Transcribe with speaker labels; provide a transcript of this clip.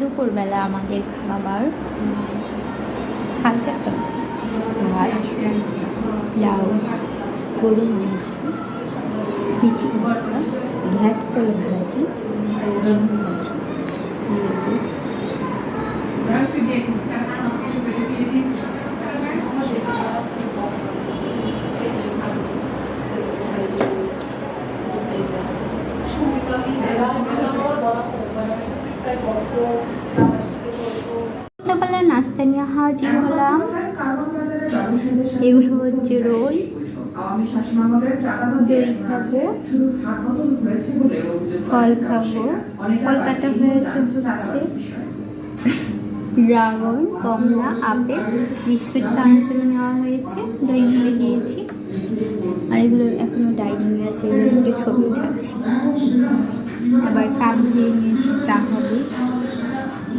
Speaker 1: দুপুরবেলা আমাদের খাবার হালকা ভাত, লাউ গরু মাংস মিচি ভর্তা, ঘ্যাট করে ভাজি ভাজি, লেবু। সকালবেলা নাস্তা নিয়ে হাজির হলাম, এগুলো হচ্ছে রোল। দই খাব, ফল খাব। ফল কাটা হয়েছে হচ্ছে ড্রাগন, কমলা, আপেল, বিস্কুট, চানাচুর নেওয়া হয়েছে, দই মিলে দিয়েছি। আর এগুলো এখনও ডাইনিংয়ে আছে, এগুলো একটু ছবি উঠাচ্ছি। আবার কাপ দিয়ে নিয়েছি, চা হবে।